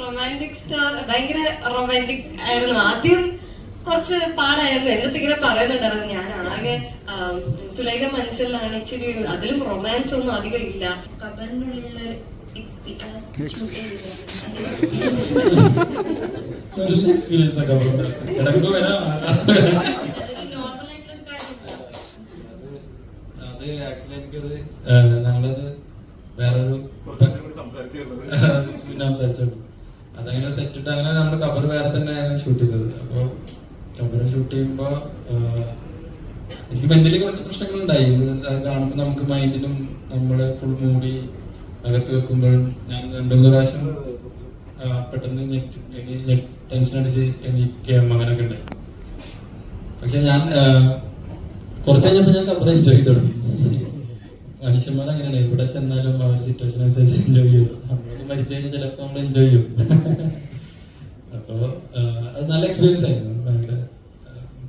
Romantic star ഭയങ്കര romantic ആയിരുന്നു. ആദ്യം കുറച്ച് പാടായിരുന്നു. എന്നിട്ട് ഇങ്ങനെ പറയുന്നുണ്ടായിരുന്നു ഞാൻ ആകെ ആം, സുലൈഖ മനസ്സിലാണ് ഇച്ചിരി അതിലും റൊമാൻസ് ഒന്നും അധികം ഇല്ല. നല്ല എക്സ്പീരിയൻസ് ഒക്കെ അത് ആക്ച്വലി എനിക്കത് ഞങ്ങളത് വേറൊരു സംസാരിച്ചോളൂ അതങ്ങനെ സെറ്റ് ഇട്ട് അങ്ങനെ നമ്മൾ കബർ വേറെ തന്നെയാണ് ഷൂട്ട് ചെയ്തത്. അപ്പൊ കബർ ഷൂട്ട് ചെയ്യുമ്പോ എനിക്ക് മെന്റലി കുറച്ച് പ്രശ്നങ്ങൾ ഉണ്ടായി കാണുമ്പോ നമുക്ക് മൈൻഡിനും നമ്മളെ ഫുൾ മൂടി അകത്ത് വെക്കുമ്പോഴും ഞാൻ രണ്ടു മൂന്ന് പ്രാവശ്യം പെട്ടെന്ന് ടെൻഷൻ അടിച്ച് എനിക്ക് അങ്ങനൊക്കെ ഉണ്ടായി പക്ഷെ ഞാൻ കുറച്ച് കഴിഞ്ഞപ്പോ ഞാൻ കബർ എൻജോയ് തുടങ്ങി. മനുഷ്യന്മാർ അങ്ങനെയാണ്. എവിടെ ചെന്നാലും അവർ സിറ്റുവേഷൻ അനുസരിച്ച് എൻജോയ് ചെയ്യും. നമ്മളൊക്കെ മരിച്ചു കഴിഞ്ഞാൽ ചിലപ്പോൾ നമ്മൾ എൻജോയ് ചെയ്യും. അപ്പോ അത് നല്ല എക്സ്പീരിയൻസ് ആയിരുന്നു. ഭയങ്കര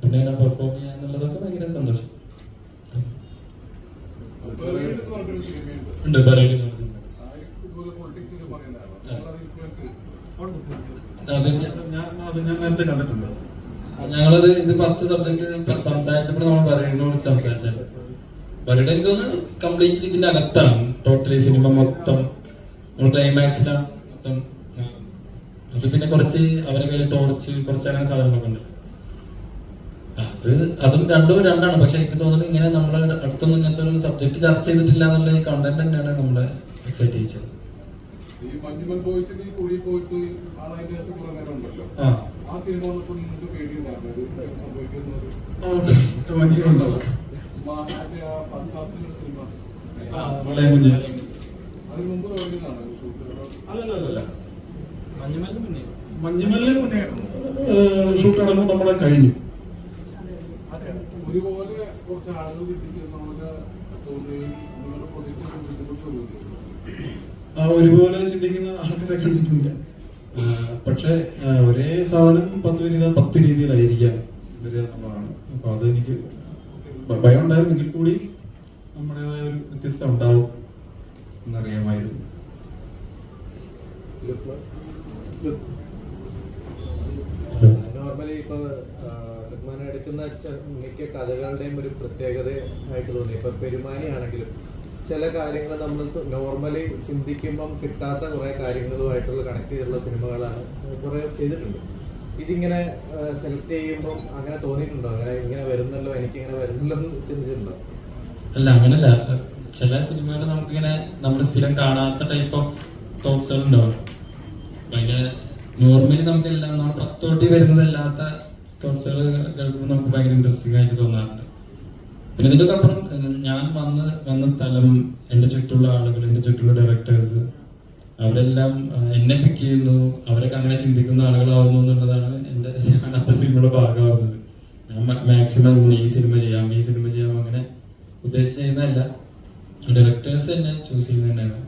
പിന്നെ ഞാൻ പെർഫോം ചെയ്യാൻ എന്നുള്ളതൊക്കെ ഭയങ്കര സന്തോഷം. ഉണ്ട്. പറയടി. അത് ഞാൻ നേരത്തെ കണ്ടിട്ടുണ്ട് ഞങ്ങളത് ഇത് ഫസ്റ്റ് സബ്ജക്ട് സംസാരിച്ചപ്പോൾ നമ്മൾ പറയുന്നതിനോട് സംസാരിച്ചത്. അവരുടെ എനിക്ക് തോന്നുന്നു കംപ്ലീറ്റ്ലി ഇതിന്റെ അകത്താണ്. ടോട്ടലി സിനിമ മൊത്തം. നമ്മൾ ക്ലൈമാക്സിലാണ് മൊത്തം അത് പിന്നെ കുറച്ച് അവരെ കയ്യിൽ ടോർച്ച് കുറച്ച് അങ്ങനെ സാധനങ്ങളൊക്കെ ഉണ്ട്. അത് അതും രണ്ടും രണ്ടാണ്. പക്ഷെ എനിക്ക് തോന്നുന്നു ഇങ്ങനെ നമ്മളെ അടുത്തൊന്നും ഇങ്ങനത്തെ ഒരു സബ്ജക്ട് ചർച്ച ചെയ്തിട്ടില്ല എന്നുള്ള കണ്ടന്റ് തന്നെയാണ് നമ്മളെ എക്സൈറ്റ് ചെയ്യിച്ചത് ആ. വളരെ മുന്നേ. ഷൂട്ട് അടക്കം നമ്മളെ കഴിഞ്ഞു. ഒരുപോലെ കുറച്ച് ആളുകൾ ചിന്തിക്കുന്ന ഒരുപോലെ ആൾക്കാരെ കണ്ടിട്ടില്ല. പക്ഷെ ഒരേ സാധനം പത്ത് രീതി പത്ത് രീതിയിലായിരിക്കാം. വരിക എന്നുള്ളതാണ്. അപ്പൊ അതെനിക്ക് ഭയം ഉണ്ടായിരുന്നെങ്കിൽ കൂടി നമ്മുടേതായ ഒരു വ്യത്യസ്തത ഉണ്ടാവും എന്നറിയാമായിരുന്നു. നോർമലി ഇപ്പൊ ലുക്മാൻ എടുക്കുന്ന മിക്ക കഥകളുടെയും ഒരു പ്രത്യേകത ആയിട്ട് തോന്നി. ഇപ്പൊ പെരുമാനി ആണെങ്കിലും ചില കാര്യങ്ങൾ നമ്മൾ നോർമലി ചിന്തിക്കുമ്പം കിട്ടാത്ത കുറെ കാര്യങ്ങളുമായിട്ടുള്ള കണക്ട് ചെയ്തിട്ടുള്ള സിനിമകളാണ്. കുറെ ചെയ്തിട്ടുണ്ട്. ഇതിങ്ങനെ സെലക്ട് ചെയ്യുമ്പോൾ അങ്ങനെ തോന്നിയിട്ടുണ്ടോ? അങ്ങനെ ഇങ്ങനെ വരുന്നല്ലോ എനിക്ക് ഇങ്ങനെ വരുന്നല്ലോ എന്ന് ചിന്തിച്ചിട്ടുണ്ടോ? അല്ല അങ്ങനല്ല. ചില സിനിമകൾ നമുക്കിങ്ങനെ നമ്മൾ സ്ഥിരം കാണാത്ത ടൈപ്പ് ഓഫ് തോട്ട്സുകൾ ഉണ്ടാവും. ഭയങ്കര നോർമലി നമുക്ക് എല്ലാം നമ്മൾ ഫസ്റ്റ് തോട്ടി വരുന്നതല്ലാത്ത തോട്ട്സുകൾ കേൾക്കുമ്പോൾ നമുക്ക് ഭയങ്കര ഇൻട്രസ്റ്റിംഗ് ആയിട്ട് തോന്നാറുണ്ട്. പിന്നെ ഇതിന്റെ അപ്പുറം ഞാൻ വന്ന് വന്ന സ്ഥലം എന്റെ ചുറ്റുള്ള ആളുകൾ എന്റെ ചുറ്റുള്ള ഡയറക്ടേഴ്സ് അവരെല്ലാം എന്നെ പിക്ക് ചെയ്യുന്നു. അവരൊക്കെ അങ്ങനെ ചിന്തിക്കുന്ന ആളുകളാവുന്നു എന്നുള്ളതാണ് എന്റെ ഞാനത്ര സിനിമയുടെ ഭാഗമാവുന്നത്. ഞാൻ മാക്സിമം ഈ സിനിമ ചെയ്യാം ഈ സിനിമ ചെയ്യാം അങ്ങനെ ഉദ്ദേശിച്ച് ചെയ്യുന്നതല്ല. ഡയറക്ടേഴ്സ് തന്നെ ചൂസ് ചെയ്യുന്നത് തന്നെയാണ്.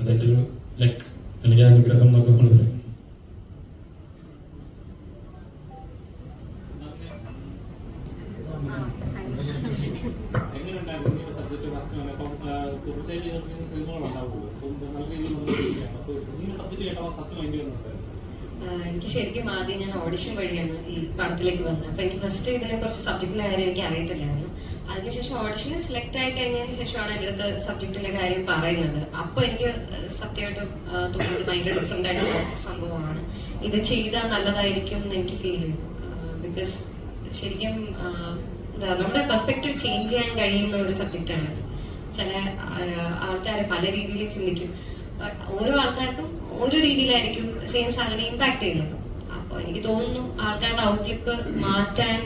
അതെന്റെ ഒരു ലക്ക് അല്ലെങ്കിൽ അനുഗ്രഹം എന്നൊക്കെ നമ്മൾ പറയും ഇങ്ങനെ സബ്ജക്ട് ഫസ്റ്റ് വന്നപ്പം തുടർച്ചയായി ഉണ്ടാവുള്ളൂ അപ്പം നല്ല രീതിയിൽ വന്നിരിക്കുകയാണ് അപ്പോൾ ഇങ്ങനെ സബ്ജക്ട് കേട്ടപ്പോൾ ഫസ്റ്റ് മൈൻഡ് വന്നിട്ടുണ്ടായിരുന്നു എനിക്ക് ശരിക്കും ആദ്യം ഞാൻ ഓഡിഷൻ വഴിയാണ് ഈ പടത്തിലേക്ക് വന്നത്. അപ്പൊ എനിക്ക് ഫസ്റ്റ് ഇതിനെ കുറിച്ച് സബ്ജക്റ്റിലെ കാര്യം എനിക്ക് അറിയത്തില്ലായിരുന്നു. അതിനുശേഷം ഓഡിഷന് സെലക്ട് ആയി കഴിഞ്ഞതിന് ശേഷമാണ് എന്റെ അടുത്ത് സബ്ജക്റ്റിന്റെ കാര്യം പറയുന്നത്. അപ്പൊ എനിക്ക് സത്യമായിട്ട് തോന്നുന്നത് ഭയങ്കര ഡിഫറെന്റ് ആയിട്ടുള്ള സംഭവമാണ്. ഇത് ചെയ്താൽ നല്ലതായിരിക്കും എന്ന് എനിക്ക് ഫീൽ ചെയ്തു. ബിക്കോസ് ശരിക്കും എന്താ നമ്മുടെ പെർസ്പെക്റ്റീവ് ചേഞ്ച് ചെയ്യാൻ കഴിയുന്ന ഒരു സബ്ജക്റ്റ് സബ്ജക്റ്റാണ് ചില ആൾക്കാർ പല രീതിയിൽ ചിന്തിക്കും. ഓരോ ആൾക്കാർക്കും ഓരോ രീതിയിലായിരിക്കും സെയിം സാധനം ഇമ്പാക്ട് ചെയ്യുന്നത്. അപ്പോൾ എനിക്ക് തോന്നുന്നു ആൾക്കാരുടെ ഔട്ട്ലുക്ക് മാറ്റാൻ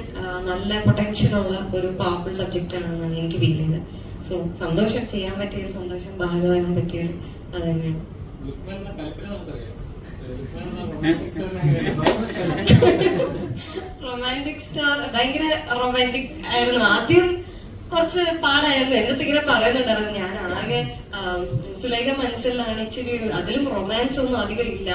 നല്ല പൊട്ടൻഷ്യൽ ഉള്ള ഒരു പവർഫുൾ സബ്ജക്റ്റ് ആണെന്നാണ് എനിക്ക് ഫീൽ ചെയ്തത്. സോ സന്തോഷം ചെയ്യാൻ പറ്റിയത് സന്തോഷം ഭാഗമാകാൻ പറ്റിയത് അത് തന്നെയാണ്. റൊമാന്റിക് സ്റ്റാർ ഭയങ്കര റൊമാന്റിക് ആയിരുന്നു. ആദ്യം കുറച്ച് പാടായിരുന്നു. എന്നിട്ട് ഇങ്ങനെ പറയുന്നുണ്ടായിരുന്നു. ഞാൻ ആകെ സുലേഖ മനസ്സിലാണ് ഇച്ചിരി അതിലും റൊമാൻസ് ഒന്നും അധികം ഇല്ല.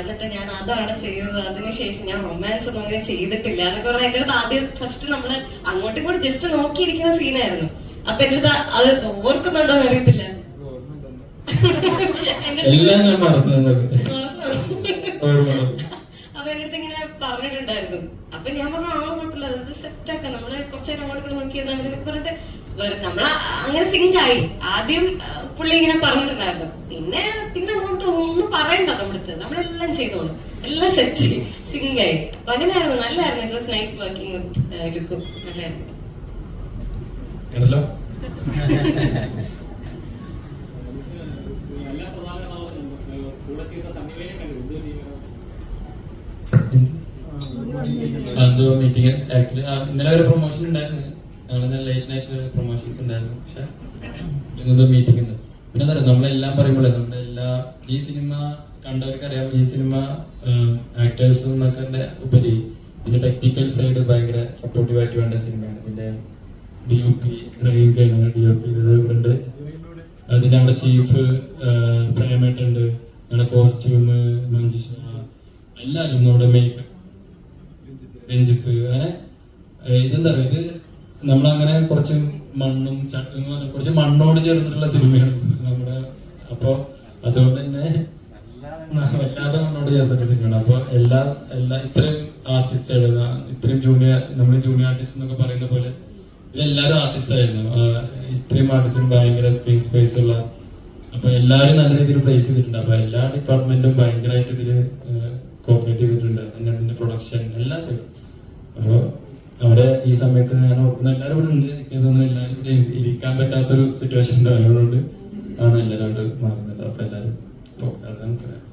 എന്നിട്ട് ഞാൻ അതാണ് ചെയ്തത്. അതിനുശേഷം ഞാൻ റൊമാൻസ് ഒന്നും അങ്ങനെ ചെയ്തിട്ടില്ല എന്നൊക്കെ പറഞ്ഞാൽ എന്റെ അടുത്ത് ആദ്യം ഫസ്റ്റ് നമ്മൾ അങ്ങോട്ടും കൂടി ജസ്റ്റ് നോക്കിയിരിക്കുന്ന സീനായിരുന്നു അപ്പൊ എന്റെ അടുത്ത് അത് ഓർക്കുന്നുണ്ടോ എന്ന് അറിയത്തില്ല. എന്റെ എല്ലാം ഞാൻ മറന്നു എന്നൊക്കെ. ഓർമ്മ അപ്പൊ എന്റെ അടുത്ത് ഇങ്ങനെ പറഞ്ഞിട്ടുണ്ടായിരുന്നു അപ്പൊ ഞാൻ പറഞ്ഞു ആളെ കുഴപ്പമില്ല അത് സെറ്റ് ആക്കാം. നമ്മൾ കുറച്ചേരം അങ്ങോട്ട് ഇങ്ങോട്ട് നോക്കിയത് അങ്ങനെ പറഞ്ഞിട്ട് നമ്മൾ നമ്മള അങ്ങനെ സിങ്ക് ആയി. ആദ്യം പുള്ളി ഇങ്ങനെ പറഞ്ഞിട്ടുണ്ടായിരുന്നു. പിന്നെ പിന്നെ അങ്ങനത്തെ ഒന്നും പറയണ്ട നമ്മുടെ നമ്മളെല്ലാം ചെയ്തോളൂ. എല്ലാം സെറ്റ് സിങ്ക് ആയി. അപ്പൊ അങ്ങനെയായിരുന്നു. നല്ലായിരുന്നു. It was nice working with ലുക്കും. നല്ലായിരുന്നു. എല്ലാ പ്രധാന കൂടെ ചെയ്ത ആ, എന്തോ മീറ്റിംഗ് ആക്ച്വലി ഇന്നലെ ഒരു പ്രൊമോഷൻ ഉണ്ടായിരുന്നു. ഞങ്ങൾ ലേറ്റ് നൈറ്റ് പ്രൊമോഷൻസ് ഉണ്ടായിരുന്നു. പക്ഷെ ഇന്നത്തെ മീറ്റിംഗ് ഉണ്ട് പിന്നെ എന്താ പറയുക നമ്മളെല്ലാം പറയുമ്പോഴേ നമ്മുടെ എല്ലാ ഈ സിനിമ കണ്ടവർക്ക് അറിയാം ഈ സിനിമ ആക്ടേഴ്സും എന്നൊക്കെ ഉപരി. ഇതിന്റെ ടെക്നിക്കൽ സൈഡ് ഭയങ്കര സപ്പോർട്ടീവ് ആയിട്ട് വേണ്ട സിനിമയാണ് പിന്നെ D O P Rahim D O P ഉണ്ട്. അതിന്റെ നമ്മുടെ ചീഫ് പ്രേമേട്ടുണ്ട് നമ്മുടെ കോസ്റ്റ്യൂം മഞ്ജുഷ എല്ലാവരും നമ്മുടെ മേക്കപ്പ് രഞ്ജിത്ത് അങ്ങനെ ഇതെന്താ പറയുക ഇത് നമ്മളങ്ങനെ കുറച്ച് മണ്ണും എന്ന് കുറച്ച് മണ്ണോട് ചേർന്നിട്ടുള്ള സിനിമയാണ് നമ്മുടെ അപ്പോൾ അതുകൊണ്ട് തന്നെ വല്ലാതെ മണ്ണോട് ചേർന്നിട്ടുള്ള സിനിമയാണ്. അപ്പോൾ എല്ലാ എല്ലാ ഇത്രയും ആർട്ടിസ്റ്റുകൾ ഇത്രയും ജൂനിയർ നമ്മൾ ജൂനിയർ ആർട്ടിസ്റ്റ് എന്നൊക്കെ പറയുന്ന പോലെ ഇതിലെല്ലാവരും ആർട്ടിസ്റ്റ് ആയിരുന്നു. ആഹ് ഇത്രയും ആർട്ടിസ്റ്റും ഭയങ്കര സ്ക്രീൻ സ്പേസ് ഉള്ള അപ്പൊ എല്ലാവരും നല്ല രീതിയിൽ പ്ലേസ് ചെയ്തിട്ടുണ്ട്. അപ്പൊ എല്ലാ ഡിപ്പാർട്ട്മെന്റും ഭയങ്കരമായിട്ട് ഇതിൽ കോപ്പറേറ്റ് ചെയ്തിട്ടുണ്ട്. അതിന്റെ പ്രൊഡക്ഷൻ എല്ലാ സൈഡും അപ്പൊ അവിടെ ഈ സമയത്ത് ഞാൻ ഓർക്കുന്ന എല്ലാവരും ഇവിടെ ഉണ്ട്. ഇവിടെ ഇരിക്കാൻ പറ്റാത്തൊരു സിറ്റുവേഷൻ ഉണ്ടായതുകൊണ്ട് ആണ് എല്ലാവരും അവിടെ മാറുന്നത്. അപ്പൊ എല്ലാവരും പറയാം